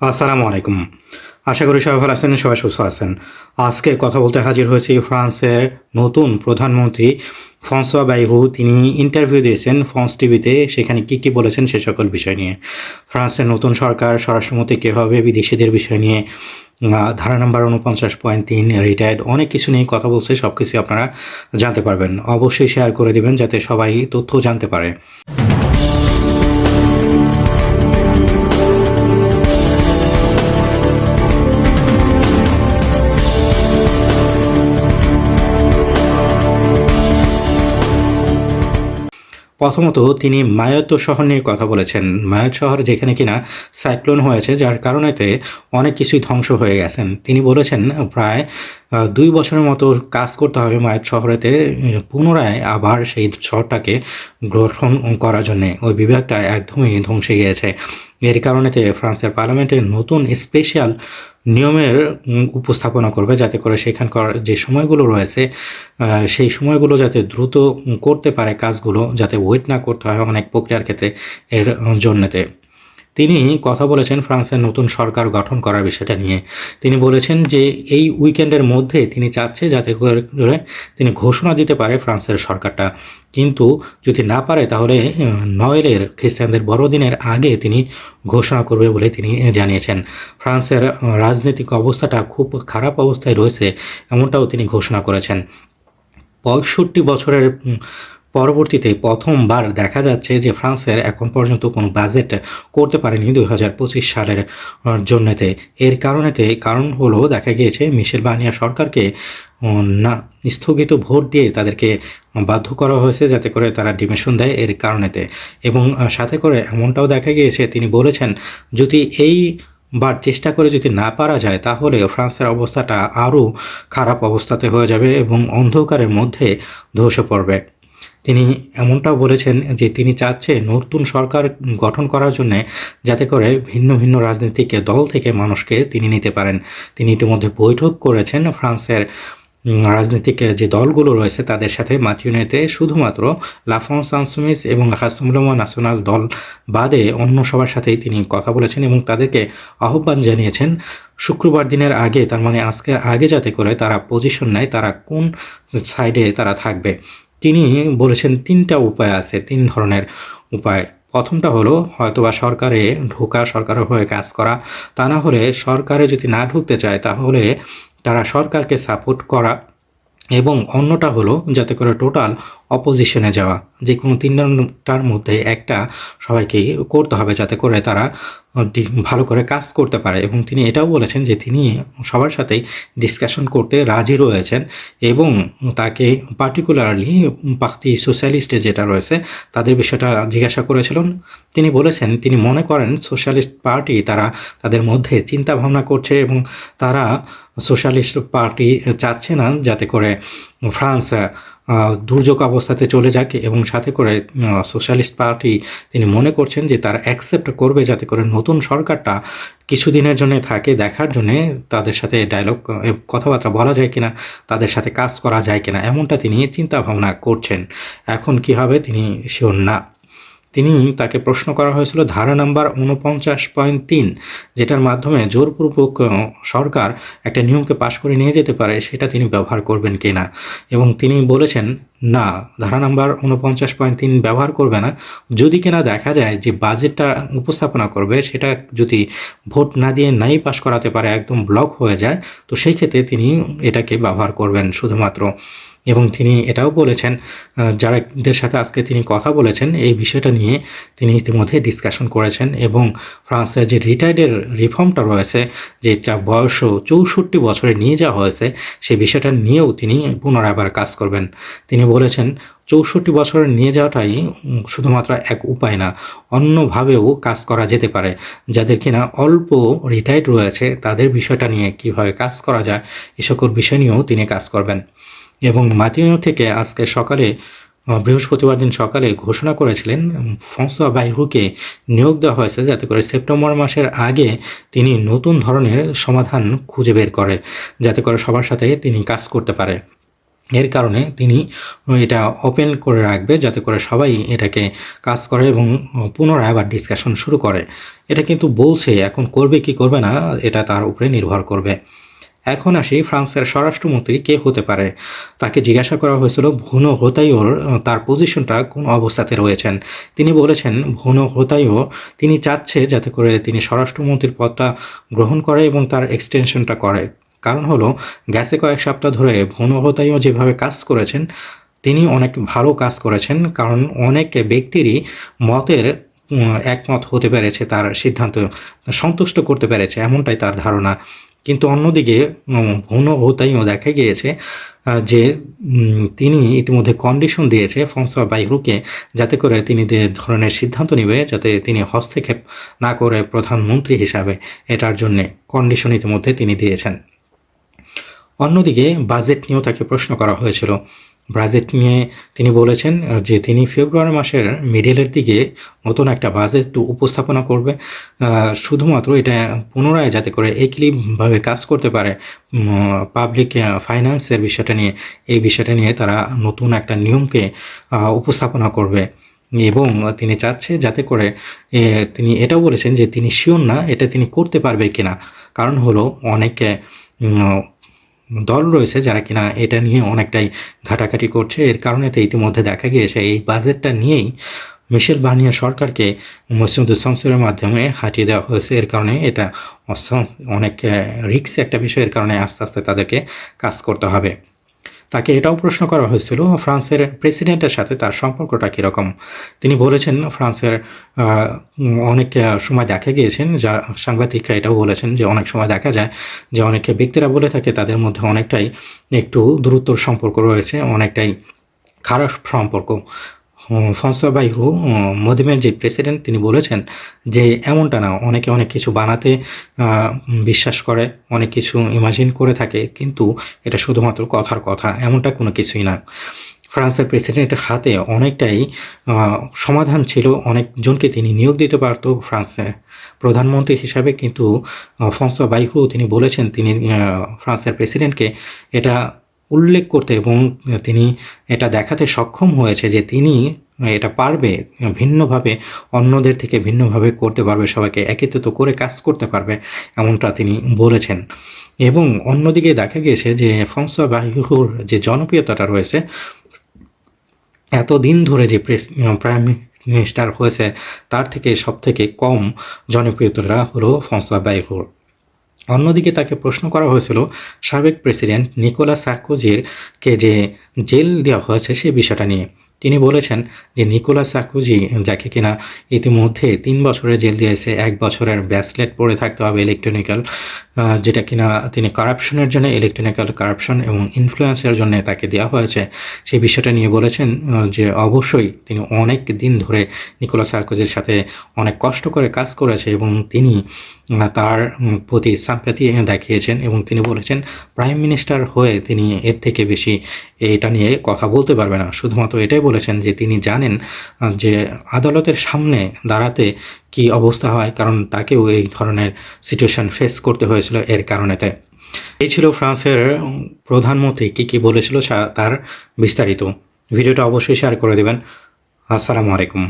আসসালামু আলাইকুম। আশা করি সবাই ভালো আছেন, সবাই সুস্থ আছেন। আজকে কথা বলতে হাজির হয়েছি ফ্রান্সের নতুন প্রধানমন্ত্রী ফ্রান্সোয়া বাইহু। তিনি ইন্টারভিউ দিয়েছেন ফ্রান্স টিভিতে, সেখানে কি কি বলেছেন সে সকল বিষয় নিয়ে। ফ্রান্সের নতুন সরকার, স্বরাষ্ট্রমন্ত্রী, কী হবে, বিদেশিদের বিষয় নিয়ে ধারা নাম্বার উনপঞ্চাশ পয়েন্ট তিন, রিটায়ার্ড, অনেক কিছু নিয়ে কথা বলছে সব কিছু আপনারা জানতে পারবেন। অবশ্যই শেয়ার করে দিবেন, যাতে সবাই তথ্য জানতে পারে। প্রথমত তিনি মায়ত্ত শহর নিয়ে কথা বলেছেন। মায়ত শহর যেখানে কিনা সাইক্লোন হয়েছে, যার কারণেতে অনেক কিছুই ধ্বংস হয়ে গেছেন। তিনি বলেছেন, প্রায় দুই বছরের মতো কাজ করতে হবে মায়ত শহরেতে, পুনরায় আবার সেই শহরটাকে গ্রহণ করার জন্যে। ওই বিভাগটা একদমই ধ্বংসে গিয়েছে। এর কারণেতে ফ্রান্সের পার্লামেন্টে নতুন স্পেশাল নিয়মের উপস্থাপনা করবে যাতে করে সেখানকার যে সময়গুলো রয়েছে সেই সময়গুলো যাতে দ্রুত করতে পারে কাজগুলো, যাতে ওয়েট না করতে হয় অনেক প্রক্রিয়ার ক্ষেত্রে এর জন্যতে। তিনি কথা বলেছেন ফ্রান্সের নতুন সরকার গঠন করার বিষয়টা নিয়ে। তিনি বলেছেন যে, এই উইকেন্ডের মধ্যে তিনি চাচ্ছে যাতে করে তিনি ঘোষণা দিতে পারে ফ্রান্সের সরকারটা। কিন্তু যদি না পারে, তাহলে নয়েলের খ্রিস্টানদের বড়দিনের আগে তিনি ঘোষণা করবে বলে তিনি জানিয়েছেন। ফ্রান্সের রাজনৈতিক অবস্থাটা খুব খারাপ অবস্থায় রয়েছে, এমনটাও তিনি ঘোষণা করেছেন। পঁয়ষট্টি বছরের পরবর্তীতে প্রথমবার দেখা যাচ্ছে যে ফ্রান্সের এখন পর্যন্ত কোনো বাজেট করতে পারেনি দুই হাজার পঁচিশ সালের জন্যতে। এর কারণেতে কারণ হলো দেখা গিয়েছে মিশেল বানিয়া সরকারকে না, স্থগিত ভোট দিয়ে তাদেরকে বাধ্য করা হয়েছে যাতে করে তারা ডিমিশন দেয় এর কারণেতে। এবং সাথে করে এমনটাও দেখা গিয়েছে, তিনি বলেছেন, যদি এই বার চেষ্টা করে যদি না পারা যায়, তাহলে ফ্রান্সের অবস্থাটা আরও খারাপ অবস্থাতে হয়ে যাবে এবং অন্ধকারের মধ্যে ধসে পড়বে। তিনি এমনটাও বলেছেন যে তিনি চাচ্ছে নতুন সরকার গঠন করার জন্য যাতে করে ভিন্ন ভিন্ন রাজনৈতিক দল থেকে মানুষকে তিনি নিতে পারেন। তিনি ইতিমধ্যে বৈঠক করেছেন ফ্রান্সের রাজনৈতিক যে দলগুলো রয়েছে তাদের সাথে। মাতিউনেতে শুধুমাত্র লাফন আনসুমিস এবং রাসমুলমা ন্যাশনাল দল বাদে অন্য সবার সাথেই তিনি কথা বলেছেন এবং তাদেরকে আহ্বান জানিয়েছেন শুক্রবার দিনের আগে। তার মানে আজকের আগে যাতে করে তারা পজিশন নেয়, তারা কোন সাইডে তারা থাকবে। তিনি বলেছেন তিনটা উপায় আছে, তিন ধরনের উপায়। প্রথমটা হলো, হয়তোবা সরকারে ঢোকা সরকারের হয়ে কাজ করা, তা না হলে সরকারে যদি না ঢুকতে চায়, তাহলে তারা সরকারকে সাপোর্ট করা। এবং অন্যটা হলো, যাতে করে টোটাল অপোজিশনে যাওয়া। যে কোনো তিনটার মধ্যে একটা সবাইকে করতে হবে যাতে করে তারা ভালো করে কাজ করতে পারে। এবং তিনি এটাও বলেছেন যে তিনি সবার সাথেই ডিসকাশন করতে রাজি রয়েছেন এবং তাকে পার্টিকুলারলি পার্টি সোশ্যালিস্টে যেটা রয়েছে তাদের বিষয়টা জিজ্ঞাসা করেছিলেন। তিনি বলেছেন, তিনি মনে করেন সোশ্যালিস্ট পার্টি তারা তাদের মধ্যে চিন্তা ভাবনা করছে এবং তারা সোশ্যালিস্ট পার্টি চাচ্ছে না যাতে করে ফ্রান্স দুর্যোগ অবস্থাতে চলে যাক এবং সাথে করে সোশ্যালিস্ট পার্টি তিনি মনে করছেন যে তারা অ্যাকসেপ্ট করবে যাতে করে নতুন সরকারটা কিছুদিনের জন্য থাকে, দেখার জন্য তাদের সাথে ডায়লগ কথাবার্তা বলা যায় কিনা, তাদের সাথে কাজ করা যায় কিনা, এমনটা তিনি চিন্তা ভাবনা করছেন। এখন কি হবে তিনি শিওর না। তিনি তাকে প্রশ্ন করা হয়েছিল ধারা নাম্বার উনপঞ্চাশ পয়েন্ট তিন, যেটার মাধ্যমে জোরপূর্বক সরকার একটা নিয়মকে পাশ করে নিয়ে যেতে পারে, সেটা তিনি ব্যবহার করবেন কিনা। এবং তিনি বলেছেন না, ধারা নাম্বার উনপঞ্চাশ পয়েন্ট তিন ব্যবহার করবে না। যদি কিনা দেখা যায় যে বাজেটটা উপস্থাপনা করবে, সেটা যদি ভোট না দিয়ে নাই পাশ করাতে পারে, একদম ব্লক হয়ে যায়, তো সেই ক্ষেত্রে তিনি এটাকে ব্যবহার করবেন শুধুমাত্র। এবং তিনি এটাও বলেছেন যারাদের সাথে আজকে তিনি কথা বলেছেন, এই বিষয়টা নিয়ে তিনি ইতিমধ্যে ডিসকাশন করেছেন। এবং ফ্রান্সের যে রিটায়ার্ডের রিফর্মটা রয়েছে যেটা বয়স চৌষট্টি বছরে নিয়ে যাওয়া হয়েছে সেই বিষয়টা নিয়েও তিনি পুনরায় আবার কাজ করবেন। তিনি বলেছেন, চৌষট্টি বছরে নিয়ে যাওয়াটাই শুধুমাত্র এক উপায় না, অন্যভাবেও কাজ করা যেতে পারে। যাদের কিনা অল্প রিটায়ার্ড রয়েছে, তাদের বিষয়টা নিয়ে কীভাবে কাজ করা যায়, এ সকল বিষয় নিয়েও তিনি কাজ করবেন। এবং মাতিনো থেকে আজকে সকালে বৃহস্পতিবার দিন সকালে ঘোষণা করেছিলেন ফংসা বাইহুকে নিয়োগ দেওয়া হয়েছে যাতে করে সেপ্টেম্বর মাসের আগে তিনি নতুন ধরনের সমাধান খুঁজে বের করে, যাতে করে সবার সাথে তিনি কাজ করতে পারে। এর কারণে তিনি এটা ওপেন করে রাখবে, যাতে করে সবাই এটাকে কাজ করে এবং পুনরায় আবার ডিসকাশন শুরু করে। এটা কিন্তু বলছে, এখন করবে কি করবে না, এটা তার উপরে নির্ভর করবে। এখন আসি ফ্রান্সের স্বরাষ্ট্রমন্ত্রী কে হতে পারে? তাকে জিজ্ঞাসা করা হয়েছিল ভুনো হোতাইওর তার পজিশনটা কোন অবস্থাতে রয়েছেন? তিনি বলেছেন, ভুনো হোতাইও তিনি চাচ্ছে যাতে করে তিনি স্বরাষ্ট্রমন্ত্রীর পদটা গ্রহণ করে এবং তার এক্সটেনশনটা করে। কারণ হলো গ্যাসে কয়েক সপ্তাহ ধরে ভুনো হোতাইও যেভাবে কাজ করেছেন তিনি অনেক ভালো কাজ করেছেন, কারণ অনেক ব্যক্তিরই মতের একমত হতে পেরেছে তার সিদ্ধান্ত, সন্তুষ্ট করতে পেরেছে এমনটাই তার ধারণা। কিন্তু অন্যদিকে ভুনো দেখা গিয়েছে যে তিনি ইতিমধ্যে কন্ডিশন দিয়েছে ফংসা বাইরুকে যাতে করে তিনি যে ধরনের সিদ্ধান্ত নেবে, যাতে তিনি হস্তক্ষেপ না করে প্রধানমন্ত্রী হিসাবে এটার জন্যে কন্ডিশন ইতিমধ্যে তিনি দিয়েছেন। অন্যদিকে বাজেট নিয়েও তাকে প্রশ্ন করা হয়েছিল। বাজেট নিয়ে তিনি বলেছেন যে তিনি ফেব্রুয়ারি মাসের মিডলের দিকে নতুন একটা বাজেট উপস্থাপনা করবে। শুধুমাত্র এটা পুনরায় যাতে করে একলিভাবে কাজ করতে পারে পাবলিক ফাইন্যান্সের বিষয়টা নিয়ে, এই বিষয়টা নিয়ে তারা নতুন একটা নিয়মকে উপস্থাপনা করবে। এবং তিনি চাচ্ছে যাতে করে তিনি এটাও বলেছেন যে তিনি শিওর না এটা তিনি করতে পারবে কিনা। কারণ হলো অনেকে দল রয়েছে যারা কিনা এটা নিয়ে অনেকটাই ঘাটাঘাটি করছে। এর কারণে তো ইতিমধ্যে দেখা গিয়েছে এই বাজেটটা নিয়েই মিশেল বার্নিয়া সরকারকে মসিউদ্দুল সংসদের মাধ্যমে হাঁটিয়ে দেওয়া হয়েছে। এর কারণে এটা অনেক রিক্স একটা বিষয়ের কারণে আস্তে আস্তে তাদেরকে কাজ করতে হবে। তাকে এটাও প্রশ্ন করা হয়েছিল, ফ্রান্সের প্রেসিডেন্টের সাথে তার সম্পর্কটা কীরকম? তিনি বলেছেন, ফ্রান্সের অনেক সময় দেখা গিয়েছেন, যা সাংবাদিকরা এটাও বলেছেন যে অনেক সময় দেখা যায় যে অনেক ব্যক্তিরা বলে থাকে তাদের মধ্যে অনেকটাই একটু দূরত্বর সম্পর্ক রয়েছে, অনেকটাই খারাপ সম্পর্ক। বাইরু উম, মদিমের যে প্রেসিডেন্ট তিনি বলেছেন যে এমনটা না অনেকে অনেক কিছু বানাতে বিশ্বাস করে অনেক কিছু ইমাজিন করে থাকে কিন্তু এটা শুধুমাত্র কথার কথা এমনটা কোনো কিছুই না। ফ্রান্সের প্রেসিডেন্টের হাতে অনেকটাই সমাধান ছিল অনেকজনকে তিনি নিয়োগ দিতে পারত ফ্রান্সে। প্রধানমন্ত্রী হিসাবে কিন্তু ফ্রান্সা বাইকু তিনি বলেছেন তিনি ফ্রান্সের প্রেসিডেন্টকে এটা উল্লেখ করতে এবং তিনি এটা দেখাতে সক্ষম হয়েছে যে তিনি এটা পারবে, ভিন্নভাবে অন্যদের থেকে ভিন্নভাবে করতে পারবে, সবাইকে একত্রিত করে কাজ করতে পারবে এমনটা তিনি বলেছেন। এবং অন্যদিকে দেখা গিয়েছে যে ফংসা বাহিহুর যে জনপ্রিয়তাটা রয়েছে, এতদিন ধরে যে প্রেস, প্রাইম মিনিস্টার হয়েছে, তার থেকে সব থেকে কম জনপ্রিয়তাটা হলো ফংসা বাহিহুর অন্যদিকে তাকে প্রশ্ন করা হয়েছিল, সাবেক প্রেসিডেন্ট নিকোলা সার্কোজির কে যে জেল দেওয়া হয়েছে সে বিষয়টা নিয়ে। তিনি বলেছেন যে নিকোলাস সার্কোজি যাকে কিনা ইতিমধ্যে তিন বছরের জেল দিয়েছে, এক বছরের ব্যাসলেট পরে থাকতে হবে ইলেকট্রনিক্যাল যেটা কিনা তিনি কারাপশনের জন্য ইলেকট্রনিক্যাল কারাপশন এবং ইনফ্লুয়েন্সের জন্য তাকে দেওয়া হয়েছে। সেই বিষয়টা নিয়ে বলেছেন যে অবশ্যই তিনি অনেক দিন ধরে নিকোলা সার্কোজির সাথে অনেক কষ্ট করে কাজ করেছে এবং তিনি তার প্রতি সাম্প্যাথি দেখিয়েছেন এবং তিনি বলেছেন প্রাইম মিনিস্টার হয়ে তিনি এর থেকে বেশি এটা নিয়ে কথা বলতে পারবে না। শুধুমাত্র এটাই বলেছেন যে তিনি জানেন যে আদালতের সামনে দাঁড়াতে কি অবস্থা হয়, কারণ তাকেও এই ধরনের সিচুয়েশন ফেস করতে হয়েছিল এর কারণেতে। এই ছিল ফ্রান্সের প্রধানমন্ত্রী কী কী বলেছিল তার বিস্তারিত। ভিডিওটা অবশ্যই শেয়ার করে দেবেন। আসসালামু আলাইকুম।